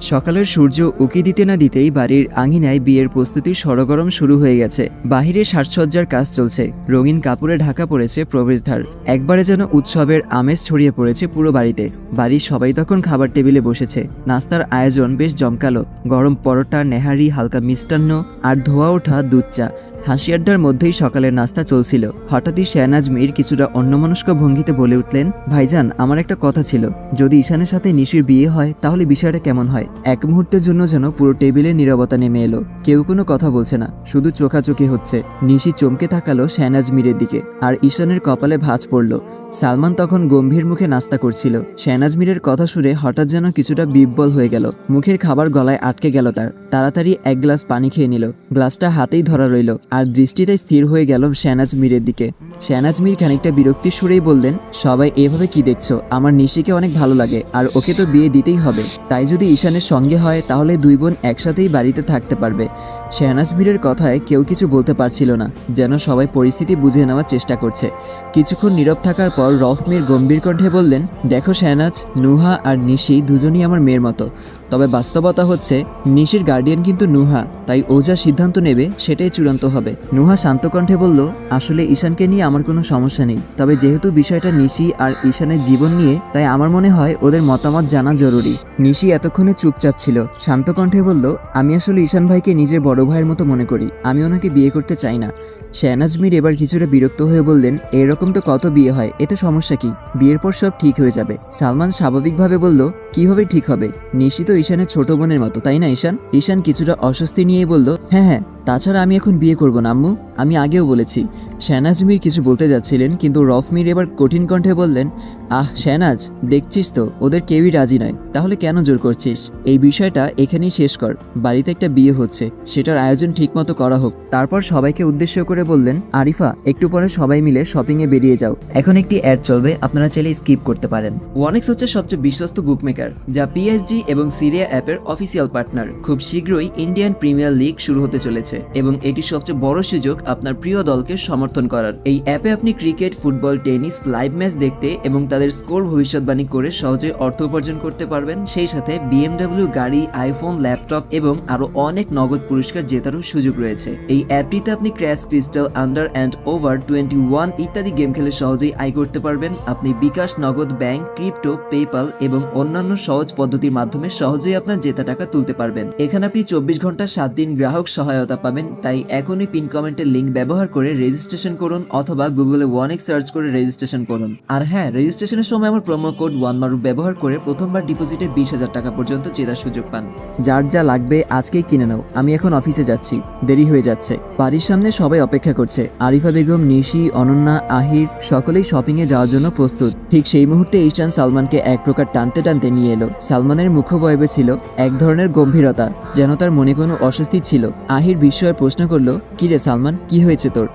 সকালের সূর্য উকি দিতে না দিতেই বাড়ির আঙিনায় বিয়ের প্রস্তুতি সরগরম শুরু হয়ে গেছে। বাহিরে সাজসজ্জার কাজ চলছে। রঙিন কাপড়ে ঢাকা পড়েছে প্রবেশদ্বার। একবারে যেন উৎসবের আমেজ ছড়িয়ে পড়েছে পুরো বাড়িতে। বাড়ির সবাই তখন খাবার টেবিলে বসেছে। নাস্তার আয়োজন বেশ জমকালো। গরম পরোটা, নেহারি, হালকা মিষ্টান্ন আর ধোয়া ওঠা দুধ চা। হাসি আড্ডার মধ্যেই সকালের নাস্তা চলছিল। হঠাৎই শেহনাজ মীর কিছুটা অন্যমনস্ক ভঙ্গিতে বলে উঠলেন, ভাইজান, আমার একটা কথা ছিল। যদি ঈশানের সাথে নিশির বিয়ে হয়, তাহলে বিষয়টা কেমন হয়? এক মুহূর্তের জন্য যেন পুরো টেবিলে নিরবতা নেমে এলো। কেউ কোনো কথা বলছে না, শুধু চোখাচোখি হচ্ছে। নিশি চমকে তাকালো শেহনাজ মীরের দিকে, আর ঈশানের কপালে ভাঁজ পড়ল। সালমান তখন গম্ভীর মুখে নাস্তা করছিল। শেহনাজ কথা শুনে হঠাৎ যেন কিছুটা বিব্বল হয়ে গেল। মুখের খাবার গলায় আটকে গেল তার। তাড়াতাড়ি এক গ্লাস পানি খেয়ে নিল। গ্লাসটা হাতেই ধরা রইল। আর দৃষ্টিতে স্থির হয়ে গেল শেহনাজ দিকে। শেহনাজ খানিকটা বিরক্তির সুরেই বললেন, সবাই এভাবে কি দেখছ? আমার নিশিকে অনেক ভালো লাগে, আর ওকে তো বিয়ে দিতেই হবে। তাই যদি ঈশানের সঙ্গে হয়, তাহলে দুই বোন একসাথেই বাড়িতে থাকতে পারবে। শেহনাজ কথায় কেউ কিছু বলতে পারছিল না, যেন সবাই পরিস্থিতি বুঝে নেওয়ার চেষ্টা করছে। কিছুক্ষণ নীরব থাকার পর রফমির গম্ভীর কণ্ঠে বললেন দেখো শেহনাজ নুহা আর নিশি দুজনই আমার মেয়ের মতো। তবে বাস্তবতা হচ্ছে, নিশির গার্ডিয়ান কিন্তু নুহা, তাই ও যা সিদ্ধান্ত নেবে সেটাই চূড়ান্ত হবে। নুহা শান্ত কণ্ঠে বলল, আসলে ঈশানকে নিয়ে আমার কোনো সমস্যা নেই, তবে যেহেতু বিষয়টা নিশি আর ঈশানের জীবন নিয়ে, তাই আমার মনে হয় ওদের মতামত জানা জরুরি। নিশি এতক্ষণে চুপচাপ ছিল। শান্ত কণ্ঠে বলল, আমি আসলে ঈশান ভাইকে নিজের বড় ভাইয়ের মতো মনে করি। আমি ওনাকে বিয়ে করতে চাই না। শেহনাজ মীর এবার কিছুটা বিরক্ত হয়ে বললেন, এরকম তো কত বিয়ে হয়, এতে সমস্যা কি? বিয়ের পর সব ঠিক হয়ে যাবে। সালমান স্বাভাবিকভাবে বলল, কীভাবে ঠিক হবে? নিশি তো ঈশানের ছোট বোনের মতো, তাই না ঈশান? ঈশান কিছুটা অস্বস্তি নিয়ে বলল হ্যাঁ হ্যাঁ তাছাড়া আমি এখন বিয়ে করব না, আম্মু। আমি আগেও বলেছি শ্যানাজমির মীর কিছু বলতে যাচ্ছিলেন, কিন্তু রফমির এবার কঠিন কণ্ঠে বললেন আহ শেহনাজ দেখছিস তো, ওদের কেউই রাজি নয়। তাহলে কেন জোর করছিস? এই বিষয়টা এখানেই শেষ কর। বাড়িতে একটা বিয়ে হচ্ছে। সেটার আয়োজন ঠিকমতো করা হোক। তারপর সবাইকে উদ্দেশ্য করে বললেন, আরিফা, একটু পরে সবাই মিলে শপিংয়ে বেরিয়ে যাও। এখন একটি অ্যাড চলবে, আপনারা চাইলে স্কিপ করতে পারেন। ওয়ানেক্স হচ্ছে সবচেয়ে বিশ্বস্ত বুকমেকার যা পিএসজি এবং সিরিয়া অ্যাপের অফিসিয়াল পার্টনার খুব শীঘ্রই ইন্ডিয়ান প্রিমিয়ার লিগ শুরু হতে চলেছে এবং এটি সবচেয়ে বড় সুযোগ আপনার প্রিয় দলকে সমর্থন করার। এই অ্যাপে আপনি cricket football tennis live match দেখতে এবং তাদের স্কোর ভবিষ্যৎবাণী করে সহজে অর্থ উপার্জন করতে পারবেন। সেই সাথে বিএমডাব্লিউ গাড়ি, আইফোন, ল্যাপটপ এবং আরও অনেক নগদ পুরস্কার জেতারও সুযোগ রয়েছে। এই অ্যাপটিতে আপনি crash crystal, under and over twenty one ইত্যাদি গেম খেলে সহজেই আয় করতে পারবেন। আপনি বিকাশ, নগদ ব্যাংক, ক্রিপ্টো পেপাল এবং অন্যান্য সহজ পদ্ধতির মাধ্যমে সহজেই আপনার জেতা টাকা তুলতে পারবেন। এখানে আপনি চব্বিশ ঘণ্টা সাত দিন গ্রাহক সহায়তা পাবেন, তাই এখনই পিন কমেন্টের লিঙ্ক ব্যবহার করে রেজিস্ট্রেশন করুন অথবা গুগলে ওয়ানেক সার্চ করে রেজিস্ট্রেশন করুন। আর হ্যাঁ রেজিস্ট্রেশনের সময় আমার প্রোমো কোড ওয়ান ব্যবহার করে প্রথমবার ডিপোজিটে বিশ হাজার টাকা পর্যন্ত জেতার সুযোগ পান। যার যা লাগবে আজকেই কিনে নাও। আমি এখন অফিসে যাচ্ছি। দেরি হয়ে যাচ্ছে। বাড়ির সামনে সবাই অপেক্ষা করছে। আরিফা বেগম, নিশি, অনন্যা, আহির সকলেই শপিংয়ে যাওয়ার জন্য প্রস্তুত। ঠিক সেই মুহূর্তে ঈশান সালমানকে এক প্রকার টানতে টানতে নিয়ে এলো। সালমানের মুখবয়বে ছিল এক ধরনের গম্ভীরতা, যেন তার মনে কোনো অস্বস্তি ছিল। আহির বিস্ময়ের প্রশ্ন করল কি রে সালমান, কি হয়েছে তোর?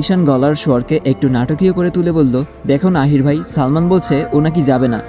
ঈশান গলার স্বরকে একটু নাটকীয় করে তুলে বলল, দেখো আহির ভাই, সালমান বলছে ও নাকি যাবে না।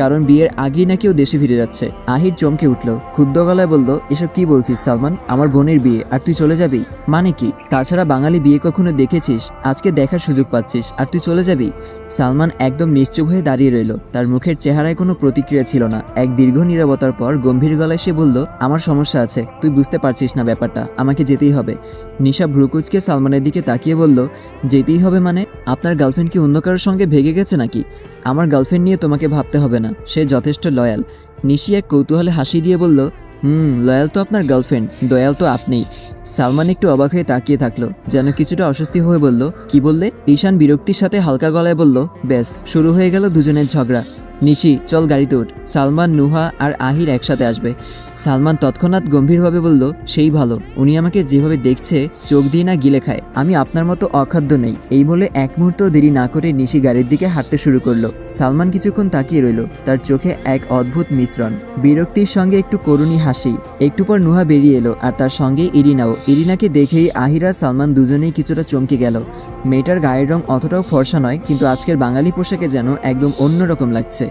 কারণ বিয়ের আগেই নাকি ও দেশে ফিরে যাচ্ছে। আহির চমকে উঠল ক্ষুদ্র গলায় বলল, এসব কি বলছিস সালমান? আমার বোনের বিয়ে, আর তুই চলে যাবি? মানে কি? তাছাড়া বাঙালি বিয়ে কখনো দেখেছিস? আজকে দেখার সুযোগ পাচ্ছিস, আর তুই চলে যাবি? সালমান একদম নিশ্চুপ হয়ে দাঁড়িয়ে রইল। তার মুখের চেহারায় কোনো প্রতিক্রিয়া ছিল না। এক দীর্ঘ নিরবতার পর গম্ভীর গলায় সে বলল, আমার সমস্যা আছে। তুই বুঝতে পারছিস না ব্যাপারটা। আমাকে যেতেই হবে। নিশা ভ্রুকুচকে সালমানের দিকে তাকিয়ে বলল, যেতেই হবে মানে? আপনার গার্লফ্রেন্ড কি অন্য কারোর সঙ্গে ভেগে গেছে নাকি? আমার গার্লফ্রেন্ড নিয়ে তোমাকে ভাবতে হবে না। সে যথেষ্ট লয়াল। নিশি এক কৌতূহলে হাসি দিয়ে বলল হুম, লয়াল তো আপনার গার্লফ্রেন্ড দয়াল তো আপনি। সালমান একটু অবাক হয়ে তাকিয়ে থাকল, যেন কিছুটা অস্বস্তি হয়ে বলল, কি বললে? ঈশান বিরক্তির সাথে হালকা গলায় বলল, ব্যাস, শুরু হয়ে গেল দুজনের ঝগড়া। নিশি, চল গাড়িতে উঠ। সালমান, নুহা আর আহির একসাথে আসবে। সালমান তৎক্ষণাৎ গম্ভীরভাবে বলল, সেই ভালো। উনি আমাকে যেভাবে দেখছে, চোখ দিয়ে না গিলে খায়। আমি আপনার মতো অখাদ্য নেই। এই বলে এক মুহূর্ত দেরি না করে নিশি গাড়ির দিকে হাঁটতে শুরু করল। সালমান কিছুক্ষণ তাকিয়ে রইল, তার চোখে এক অদ্ভুত মিশ্রণ। বিরক্তির সঙ্গে একটু করুণী হাসি। একটু পর নুহা বেরিয়ে এলো, আর তার সঙ্গে ইরিনাও। ইরিনাকে দেখেই আহিরা সালমান দুজনেই কিছুটা চমকে গেল। মেয়েটার গায়ের রং অতটাও ফর্সা নয়, কিন্তু আজকের বাঙালি পোশাকে যেন একদম অন্যরকম লাগছে।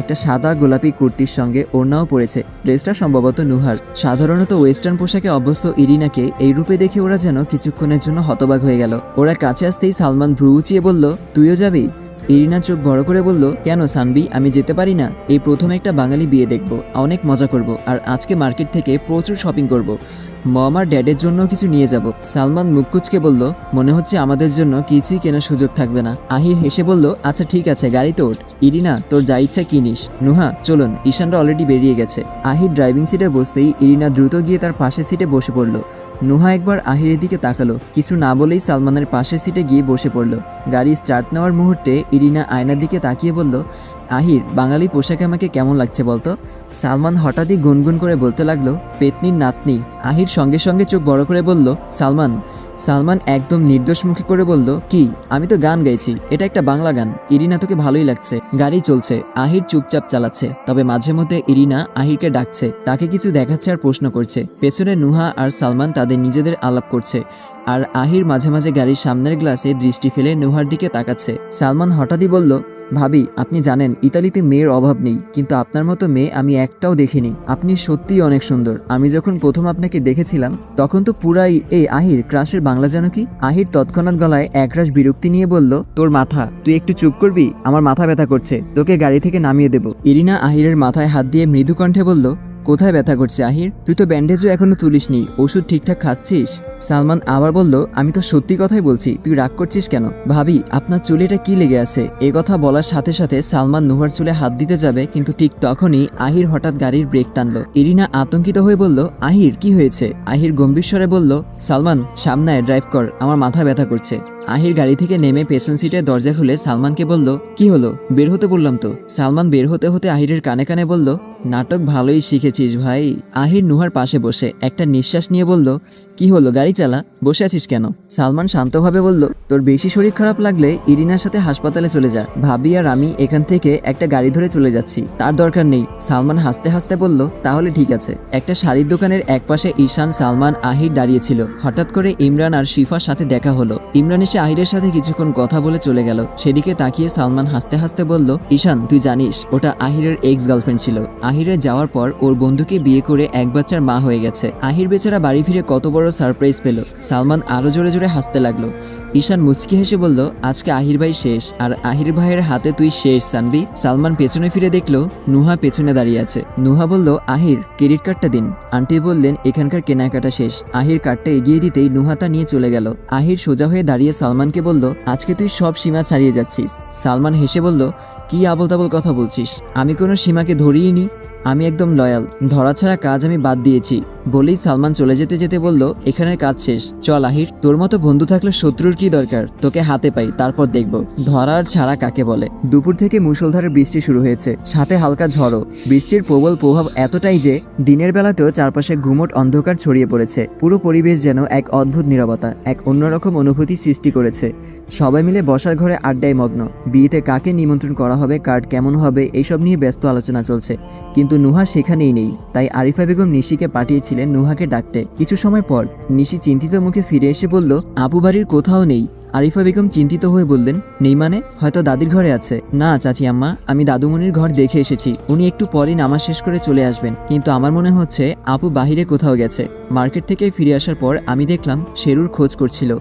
একটা সাদা গোলাপি কুর্তির সঙ্গে ওড়নাও পড়েছে ড্রেসটা সম্ভবত নুহার। সাধারণত ওয়েস্টার্ন পোশাকে অভ্যস্ত ইরিনাকে এই রূপে দেখে ওরা যেন কিছুক্ষণের জন্য হতবাক হয়ে গেল। ওরা কাছে আসতেই সালমান ভ্রু উঁচিয়ে বলল, তুইও যাবি? ইরিনা চোখ বড় করে বলল, কেন সানবি? আমি যেতে পারি না। এই প্রথম একটা বাঙালি বিয়ে দেখব, অনেক মজা করব, আর আজকে মার্কেট থেকে প্রচুর শপিং করব। মম আর ড্যাডের জন্য কিছু নিয়ে যাব। সালমান মুকুচকে বলল, মনে হচ্ছে আমাদের জন্য কিছুই কেনার সুযোগ থাকবে না। আহির হেসে বলল আচ্ছা ঠিক আছে গাড়ি তো ওঠ। ইরিনা, তোর যা ইচ্ছা কিনিস। নুহা, চলুন, ঈশানরা অলরেডি বেরিয়ে গেছে। আহির ড্রাইভিং সিটে বসতেই ইরিনা দ্রুত গিয়ে তার পাশের সিটে বসে পড়ল। নুহা একবার আহিরের দিকে তাকালো। কিছু না বলেই সালমানের পাশের সিটে গিয়ে বসে পড়ল। গাড়ি স্টার্ট নেওয়ার মুহূর্তে ইরিনা আয়নার দিকে তাকিয়ে বলল, আহির, বাঙালি পোশাকে আমাকে কেমন লাগছে বলতো? সালমান হঠাৎই গুনগুন করে বলতে লাগল, পেতনির নাতনি। আহির সঙ্গে সঙ্গে চোখ বড় করে বলল, সালমান সালমান একদম নির্দোষ মুখে করে বলল, কি, আমি তো গান গাইছি, এটা একটা বাংলা গান, ইরিনা তোকে ভালোই লাগছে, গাড়ি চলছে, আহির চুপচাপ চালাচ্ছে, তবে মাঝে মধ্যে ইরিনা আহিরকে ডাকছে, তাকে কিছু দেখাচ্ছে আর প্রশ্ন করছে, পেছনে নুহা আর সালমান তাদের নিজেদের আলাপ করছে, আর আহির মাঝে মাঝে গাড়ির সামনের গ্লাসে দৃষ্টি ফেলে নুহার দিকে তাকাচ্ছে, সালমান হঠাৎই বলল ভাবি, আপনি জানেন, ইতালিতে মেয়ের অভাব নেই, কিন্তু আপনার মতো মেয়ে আমি একটাও দেখিনি। আপনি সত্যিই অনেক সুন্দর। আমি যখন প্রথম আপনাকে দেখেছিলাম, তখন তো পুরাই, এই আহির, ক্রাশের বাংলা যেন কি? আহির তৎক্ষণাৎ গলায় একরাশ বিরক্তি নিয়ে বলল, তোর মাথা, তুই একটু চুপ করবি? আমার মাথা ব্যথা করছে। তোকে গাড়ি থেকে নামিয়ে দেব। ইরিনা আহিরের মাথায় হাত দিয়ে মৃদু কণ্ঠে বলল কোথায় ব্যথা করছে, আহির? তুই তো ব্যান্ডেজও এখনও তুলিসনি। ওষুধ ঠিকঠাক খাচ্ছিস? সালমান আবার বলল, আমি তো সত্যি কথাই বলছি, তুই রাগ করছিস কেন? ভাবি, আপনার চুলেটা কি লেগে আছে? এ কথা বলার সাথে সাথে সালমান নুহার চুলে হাত দিতে যাবে, কিন্তু ঠিক তখনই আহির হঠাৎ গাড়ির ব্রেক টানলো। ইরিনা আতঙ্কিত হয়ে বলল, আহির, কি হয়েছে? আহির গম্ভীর স্বরে বলল, সালমান, সামনে ড্রাইভ কর, আমার মাথা ব্যথা করছে। আহির গাড়ি থেকে নেমে পেছন সিটে দরজা খুলে সালমানকে বলল, কি হলো? বের হতে বললাম তো। সালমান বের হতে হতে আহিরের কানে কানে বলল, নাটক ভালোই শিখেছিস ভাই। আহির নুহার পাশে বসে একটা নিঃশ্বাস নিয়ে বলল কি হলো, গাড়ি চালা? বসে আছিস কেন? সালমান শান্তভাবে বলল, তোর বেশি শরীর খারাপ লাগলে ইরিনার সাথে হাসপাতালে চলে যা। ভাবি আর আমি এখান থেকে একটা গাড়ি ধরে চলে যাচ্ছি। তার দরকার নেই। সালমান হাসতে হাসতে বলল, তাহলে ঠিক আছে। একটা শাড়ির দোকানের একপাশে ঈশান, সালমান, আহির দাঁড়িয়েছিল হঠাৎ করে ইমরান আর শিফার সাথে দেখা হলো। ইমরান এসে আহিরের সাথে কিছুক্ষণ কথা বলে চলে গেল। সেদিকে তাকিয়ে সালমান হাসতে হাসতে বলল, ঈশান, তুই জানিস, ওটা আহিরের এক্স গার্লফ্রেন্ড ছিল। আহিরের যাওয়ার পর ওর বন্ধুকে বিয়ে করে এক বাচ্চার মা হয়ে গেছে। আহির বেচারা বাড়ি ফিরে কত বড় সারপ্রাইজ পেল। সালমান আরও জোরে জোরে হাসতে লাগল। ঈশান মুচকি হেসে বলল, আজকে আহির ভাই শেষ, আর আহির ভাইয়ের হাতে তুই শেষ সানবি সালমান পেছনে ফিরে দেখল, নুহা পেছনে দাঁড়িয়ে আছে। নুহা বলল, আহির, ক্রেডিট কার্ডটা দিন। আন্টি বললেন, এখানকার কেনাকাটা শেষ। আহির কার্ডটা এগিয়ে দিতেই নুহা তা নিয়ে চলে গেল। আহির সোজা হয়ে দাঁড়িয়ে সালমানকে বলল, আজকে তুই সব সীমা ছাড়িয়ে যাচ্ছিস। সালমান হেসে বলল, কি আবল তাবল কথা বলছিস? আমি কোনো সীমাকে ধরিয়ে নি। আমি একদম লয়াল। ধরা ছাড়া কাজ আমি বাদ দিয়েছি। বলেই সালমান চলে যেতে যেতে বলল, এখানের কাজ শেষ। চল আহির, তোর মতো বন্ধু থাকলে শত্রুর কি দরকার? তোকে হাতে পাই, তারপর দেখব। ধরার ছাড়া কাকে বলে? দুপুর থেকে মুষলধারে বৃষ্টি শুরু হয়েছে, সাথে হালকা ঝড়ও। বৃষ্টির প্রবল প্রভাব এতটাই যে, দিনের বেলাতেও চারপাশে ঘুমট অন্ধকার ছড়িয়ে পড়েছে। পুরো পরিবেশ যেন এক অদ্ভুত নীরবতা, এক অন্যরকম অনুভূতি সৃষ্টি করেছে। সবাই মিলে বসার ঘরে আড্ডায় মগ্ন। বিয়েতে কাকে নিমন্ত্রণ করা হবে, কার্ড কেমন হবে, এইসব নিয়ে ব্যস্ত আলোচনা চলছে। কিন্তু নুহা সেখানেই নেই, তাই আরিফা বেগম নিশিকে পাঠিয়েছিলেন নুহাকে ডাকতে। কিছু সময় পর নিশি চিন্তিত মুখে ফিরে এসে বলল, আবু বাড়ির কোথাও নেই। আরিফা বেগম চিন্তিত হয়ে বললেন নেই মানে হয়তো দাদির ঘরে আছে। না, চাচি আম্মা, আমি দাদুমণির ঘর দেখে এসেছি। উনি একটু পরই নামাজ শেষ করে চলে আসবেন। কিন্তু আমার মনে হচ্ছে, আপু বাহিরে কোথাও গেছে। মার্কেট থেকে ফিরে আসার পর আমি দেখলাম, শেরুর খোঁজ করছিল।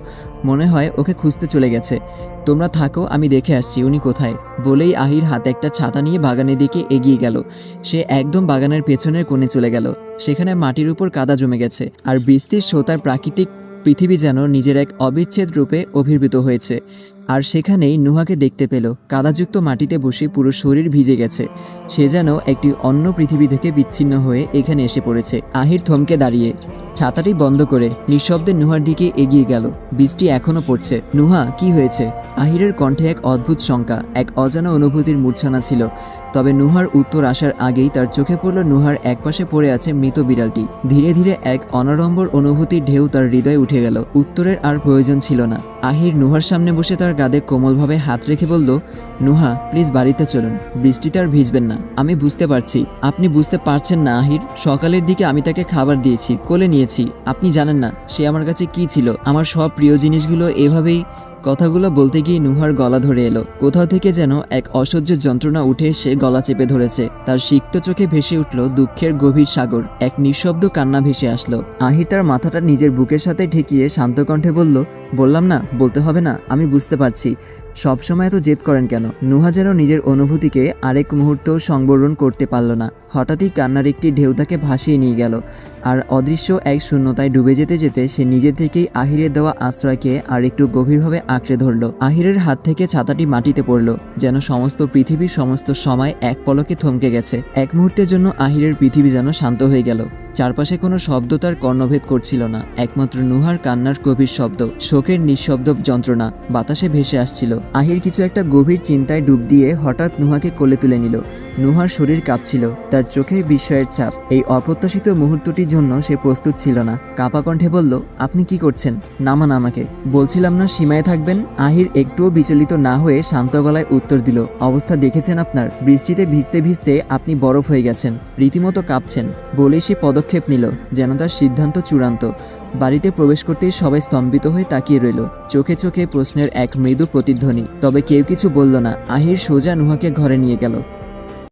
মনে হয় ওকে খুঁজতে চলে গেছে। তোমরা থাকো, আমি দেখে আসছি উনি কোথায়। বলেই আহির হাতে একটা ছাতা নিয়ে বাগানের দিকে এগিয়ে গেল। সে একদম বাগানের পেছনের কোণে চলে গেল। সেখানে মাটির উপর কাদা জমে গেছে। আর বৃষ্টির স্রোতার প্রাকৃতিক পৃথিবী যেন নিজের এক অবিচ্ছেদ রূপে অভির্ভূত হয়েছে। আর সেখানেই নুহাকে দেখতে পেল, কাদাযুক্ত মাটিতে বসে পুরো শরীর ভিজে গেছে। সে যেন একটি অন্য পৃথিবী থেকে বিচ্ছিন্ন হয়ে এখানে এসে পড়েছে। আহির থমকে দাঁড়িয়ে, ছাতাটি বন্ধ করে নিঃশব্দে নুহার দিকে এগিয়ে গেল। বৃষ্টি এখনও পড়ছে। নুহা, কি হয়েছে? আহিরের কণ্ঠে এক অদ্ভুত শঙ্কা, এক অজানা অনুভূতির মূর্ছনা ছিল। তবে নুহার উত্তর আসার আগেই তার চোখে পড়ল নুহার একপাশে পড়ে আছে মৃত বিড়ালটি। ধীরে ধীরে এক অনাড়ম্বর অনুভূতির ঢেউ তার হৃদয়ে উঠে গেল। উত্তরের আর প্রয়োজন ছিল না। আহির নুহার সামনে বসে তার গাদে কোমলভাবে হাত রেখে বলল, নুহা, প্লিজ বাড়িতে চলুন। বৃষ্টিতে আর ভিজবেন না। আমি বুঝতে পারছি। আপনি বুঝতে পারছেন না, আহির। সকালের দিকে আমি তাকে খাবার দিয়েছি, কোলে নিয়েছি। আপনি জানেন না, সে আমার কাছে কি ছিল। আমার সব প্রিয় জিনিসগুলো এভাবেই কথাগুলো বলতে গিয়ে নুহার গলা ধরে এলো। কোথাও থেকে যেন এক অসহ্য যন্ত্রণা উঠে এসে গলা চেপে ধরেছে। তার সিক্ত চোখে ভেসে উঠল দুঃখের গভীর সাগর। এক নিঃশব্দ কান্না ভেসে আসলো। আহির তার মাথাটা নিজের বুকের সাথে ঠেকিয়ে শান্ত কণ্ঠে বলল বললাম না, বলতে হবে না, আমি বুঝতে পারছি। সবসময় এত জেদ করেন কেন? নুহা যেন নিজের অনুভূতিকে আরেক মুহূর্ত সংবরণ করতে পারল না। হঠাৎই কান্নার একটি ঢেউ তাকে ভাসিয়ে নিয়ে গেল। আর অদৃশ্য এক শূন্যতায় ডুবে যেতে যেতে সে নিজে থেকেই আহিরের দেওয়া আশ্রয়কে আর একটু গভীরভাবে আঁকড়ে ধরল। আহিরের হাত থেকে ছাতাটি মাটিতে পড়ল, যেন সমস্ত পৃথিবীর সমস্ত সময় এক পলকে থমকে গেছে। এক মুহূর্তের জন্য আহিরের পৃথিবী যেন শান্ত হয়ে গেল। চারপাশে কোনো শব্দ তার কর্ণভেদ করছিল না। একমাত্র নুহার কান্নার গভীর শব্দ। শোকের নিঃশব্দ যন্ত্রণা বাতাসে ভেসে আসছিল। আহির কিছু একটা গভীর চিন্তায় ডুব দিয়ে হঠাৎ নুহাকে কোলে তুলে নিল। নুহার শরীর কাঁপছিল, তার চোখে বিস্ময়ের ছাপ। এই অপ্রত্যাশিত মুহূর্তটির জন্য সে প্রস্তুত ছিল না। কাপা কণ্ঠে বলল, আপনি কি করছেন? নামান আমাকে। বলছিলাম না, সীমায় থাকবেন? আহির একটুও বিচলিত না হয়ে শান্ত গলায় উত্তর দিল, অবস্থা দেখেছেন আপনার। বৃষ্টিতে ভিজতে ভিজতে আপনি বরফ হয়ে গেছেন। রীতিমতো কাঁপছেন। বলেই সে পদক্ষেপ নিল, যেন তার সিদ্ধান্ত চূড়ান্ত। বাড়িতে প্রবেশ করতেই সবাই স্তম্ভিত হয়ে তাকিয়ে রইল। চোখে চোখে প্রশ্নের এক মৃদু প্রতিধ্বনি। তবে কেউ কিছু বলল না। আহির সোজা নুহাকে ঘরে নিয়ে গেল।